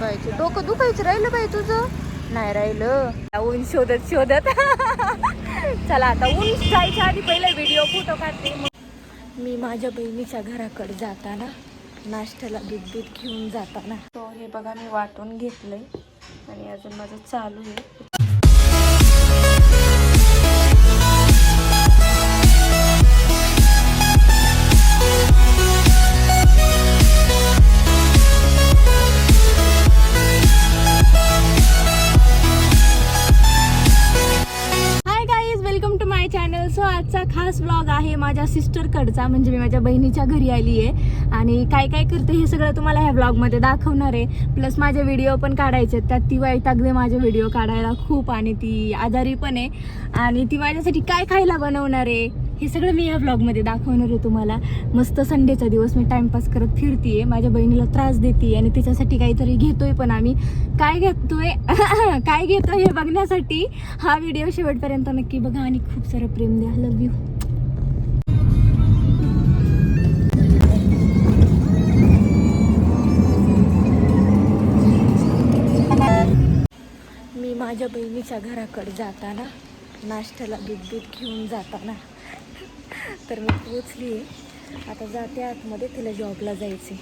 पाहिजे डोकं दुखायचं राहिलं बाई तुझं? नाही राहिलं. ऊन शोधत शोधत. चला आता ऊन जायच्या आधी पहिला व्हिडिओ फोटो काढते. मग मी माझ्या बहिणीच्या घराकडे जाताना नाश्त्याला दूध दूध घेऊन जाताना. तो हे बघा मी वाटून घेतलंय. आणि अजून माझं चालू आहे. आजचा खास ब्लॉग आहे माझ्या सिस्टरकडचा म्हणजे मी माझ्या बहिणीच्या घरी आली आहे आणि काय काय करते हे सगळं तुम्हाला ह्या ब्लॉगमध्ये दाखवणार आहे. प्लस माझे व्हिडिओ पण काढायचे आहेत. त्यात ती वैतागते माझे व्हिडिओ काढायला खूप आणि ती आजारी पण आहे. आणि ती माझ्यासाठी काय खायला बनवणार आहे हे सगळं मी या ब्लॉगमध्ये दाखवणार आहे तुम्हाला. मस्त संडेचा दिवस मी टाइमपास करत फिरते आहे माझ्या बहिणीला त्रास देते आणि तिच्यासाठी काहीतरी घेतोय पण आम्ही. काय घेतोय? काय घेतो हे बघण्यासाठी हा व्हिडिओ शेवटपर्यंत नक्की बघा आणि खूप सारं प्रेम द्या. लव यू माझ्या बहिणीच्या घराकडे जाताना नाश्त्याला दूध दूध घेऊन जाताना तर मी पोचली आहे. आता जाते आतमध्ये तिला जॉबला जायचे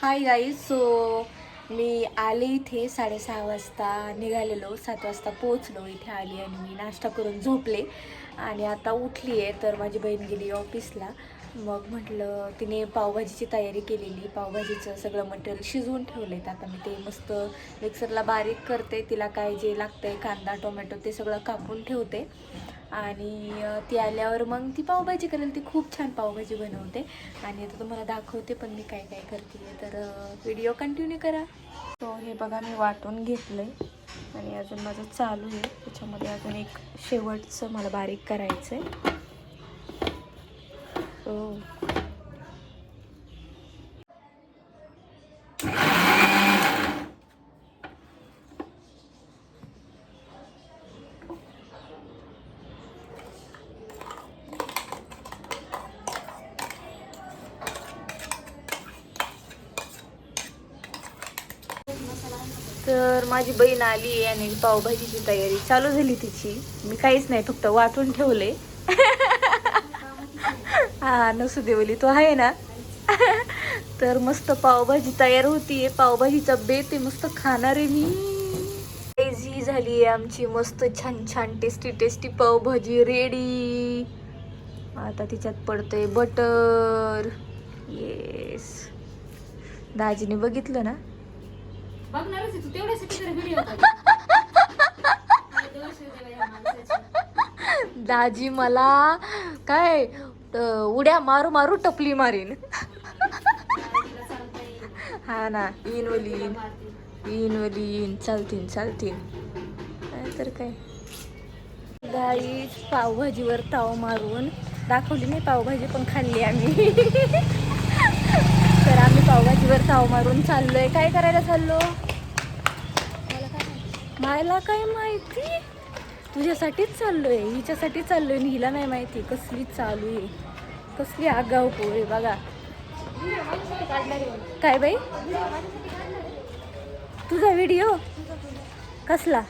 हाय गाई सो मी आले इथे साडेसहा वाजता निघालेलो सात वाजता पोचलो इथे आली आणि मी नाश्ता करून झोपले. आणि आता उठली आहे तर माझी बहीण गेली ऑफिसला मग म्हटलं तिने पावभाजीची तयारी केलेली. पावभाजीचं सगळं मटेरियल शिजवून ठेवलं आहे आता मी ते मस्त मिक्सरला बारीक करते. तिला काय जे लागतंय कांदा टोमॅटो ते सगळं कापून ठेवते. आणि ती आल्यावर मग ती पावभाजी करेल. ती खूप छान पावभाजी बनवते. आणि आता तुम्हाला दाखवते पण मी काय काय करते तर व्हिडिओ कंटिन्यू करा. तो हे बघा मी वाटून घेतलं आहे आणि अजून माझं चालू आहे. त्याच्यामध्ये अजून एक शेवटचं मला बारीक करायचं आहे हो तर माझी बहीण आली आणि पावभाजीची तयारी चालू झाली तिची. मी काहीच नाही फक्त वाटून ठेवले. हा नसू देवली तो आहे ना. तर मस्त पावभाजी तयार होतीये. पावभाजीचा बेत आहे मस्त खाणार आहे मी. ही झाली आहे आमची मस्त छान छान टेस्टी टेस्टी पावभाजी रेडी आता तिच्यात पडतंय बटर येस दाजीने बघितलं ना? दाजी मला काय? उड्या मारू मारू टपली मारीन. हा ना इन वली इन इन वली चालतीन चालतीन. काय तर काय. गाई पावभाजीवर ताव मारून दाखवली नाही पावभाजी पण खाल्ली आम्ही. तर आम्ही पावभाजीवर ताव मारून चाललोय. काय करायला चाललो? मला काय माहिती? तुझ्यासाठीच चाललो आहे हिच्यासाठी चाललो आहे हिला नाही माहिती कसली चालू आहे कसली आगाऊ पोर आहे बघा. काय बाई? तुझा व्हिडिओ कसला?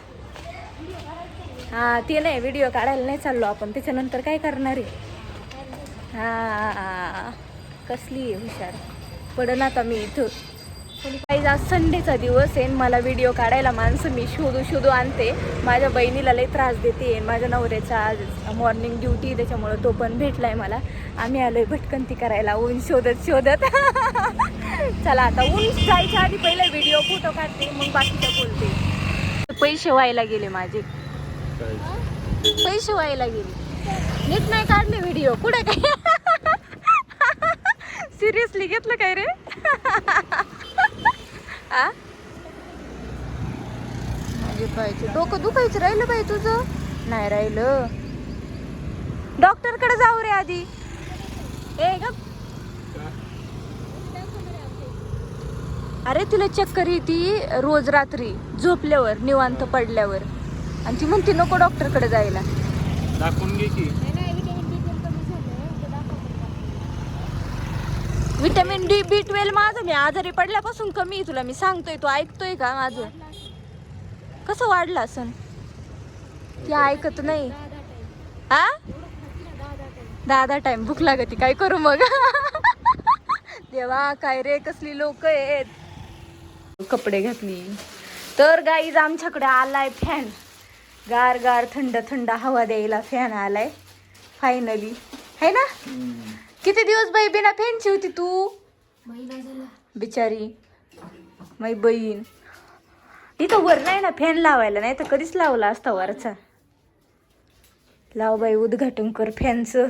हा ते नाही व्हिडिओ काढायला नाही चाललो आपण त्याच्यानंतर काय करणार आहे? हा. कसली आहे हुशार. पडन आता मी इथं. काही आज संडेचा दिवस आहे मला व्हिडिओ काढायला माणसं मी शोधू शोधू आणते. माझ्या बहिणीला लई त्रास देते माझ्या नवऱ्याचा आज मॉर्निंग ड्युटी त्याच्यामुळं तो पण भेटला आहे मला. आम्ही आलो आहे भटकंती करायला ऊन शोधत शोधत. चला आता ऊन जायच्या आधी पहिले व्हिडिओ फोटो काढते मग बाकीचं बोलते. पैसे व्हायला गेले माझे. पैसे व्हायला गेले. नीट नाही काढले व्हिडिओ कुठे काय? सिरियसली घेतलं काय रे? आ? माझे पाहिजे डोकं दुखायचं राहिलं बाई तुझं? नाही राहिलं. डॉक्टरकडे जाऊ रे आधी. ए ग अरे तुला चक्कर येते रोज रात्री झोपल्यावर निवांत पडल्यावर. आणि ती म्हणते नको डॉक्टरकडे जायला. दाखवून घे की. विटॅमिन डी बी ट्वेल्व माझं मी आजारी पडल्यापासून कमी आहे तुला मी सांगतोय तू ऐकतोय का माझं? कसं वाढलं असं ती ऐकत नाही. हा दहा दहा टाइम भूक लागती काय करू मग? देवा काय रे कसली लोक आहेत. कपडे घातली. तर गाईज आमच्याकडे आलाय फॅन गार गार थंड थंड हवा द्यायला फॅन आलाय. फायनली है ना? किती दिवस बाई बिना फॅनची होती तू? बिचारी. माई बहीण. इथं वर नाही ना फॅन लावायला नाही तर कधीच लावला असता वरचा. लाव बाई उद्घाटन कर फॅनचं.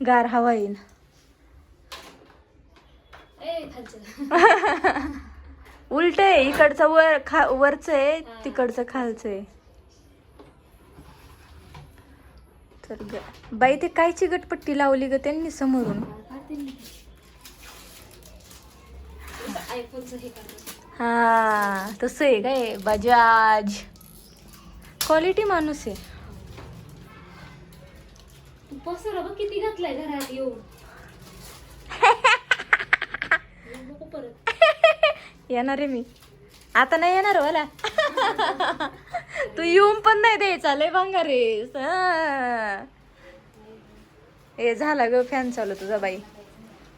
गार हवा येईन. उलट आहे इकडचं वर खा वरचं आहे तिकडचं खालचं आहे. तर ग- बाई ते कायची गटपट्टी लावली ग त्यांनी समोरून. हे हा तसं आहे काय? बजाज. क्वालिटी माणूस आहे. तू पसरा बघ किती घातलाय घरात येऊन. येणार आहे मी. आता नाही येणार मला तू येऊन पण नाही द्यायचा लय भांगार हे. झाला ग फॅन चालू तुझा बाई.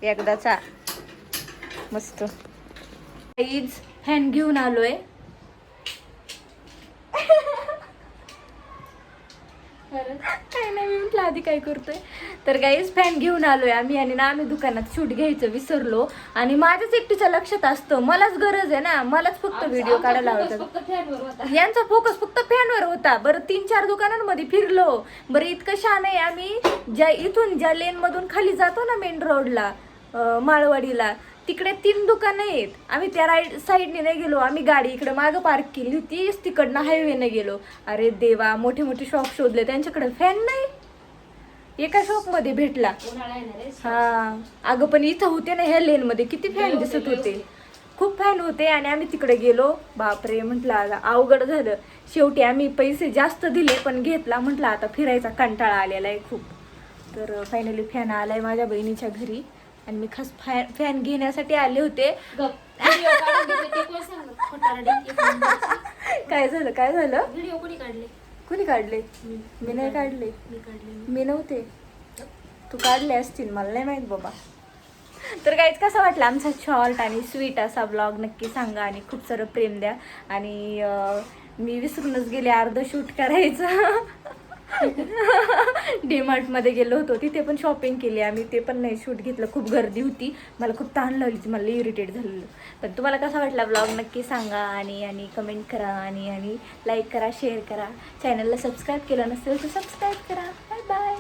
एकदाचा. मस्त. फॅन घेऊन आलोय. काय नाही मी म्हटलं आधी काय करतोय? तर गाईज फॅन घेऊन आलोय आम्ही आणि ना आम्ही दुकानात शूट घ्यायचं विसरलो. आणि माझ्याच एकटीच्या लक्षात असतं. मलाच गरज आहे ना. मलाच फक्त व्हिडिओ काढायला आवडतात यांचा फोकस फक्त फॅनवर होता. बरं तीन चार दुकानांमध्ये फिरलो. बरं इतकं छान आहे आम्ही. ज्या इथून ज्या लेन मधून खाली जातो ना मेन रोडला माळवाडीला तिकडे तीन दुकानं आहेत. आम्ही त्या राईड साईडने नाही गेलो. आम्ही गाडी इकडे मागं पार्क केली होतीच तिकडनं हायवेने गेलो. अरे देवा मोठे मोठे शॉप शोधले. त्यांच्याकडे फॅन नाही. एका शॉपमध्ये भेटला. हा. अगं पण इथं होते ना ह्या लेनमध्ये किती फॅन दिसत होते. खूप फॅन होते आणि आम्ही तिकडे गेलो. बापरे म्हटलं आता अवघड झालं. शेवटी आम्ही पैसे जास्त दिले पण घेतला. म्हटलं आता फिरायचा कंटाळा आलेला आहे खूप. तर फायनली फॅन आलाय माझ्या बहिणीच्या घरी. आणि मी खास फॅन फॅन घेण्यासाठी आले होते. काय झालं काय झालं? व्हिडिओ कोणी काढले? कोणी काढले? मी. नाही काढले. मी नव्हते. तू काढले असतील मला नाही माहीत बाबा. तर काहीच कसा वाटला आमचा शॉर्ट आणि स्वीट असा ब्लॉग नक्की सांगा आणि खूप सारं प्रेम द्या. आणि मी विसरूनच गेले अर्ध शूट करायचं. डीमार्टमध्ये गेलो होतो. तिथे पण शॉपिंग केली आम्ही. ते पण नाही शूट घेतलं. खूप गर्दी होती. मला खूप ताण लागली होती. मला इरिटेट झालेलं. पण तुम्हाला कसा वाटला ब्लॉग नक्की सांगा आणि आणि कमेंट करा आणि आणि लाईक करा शेअर करा. चॅनलला सबस्क्राईब केलं नसेल तर सबस्क्राईब करा. Bye bye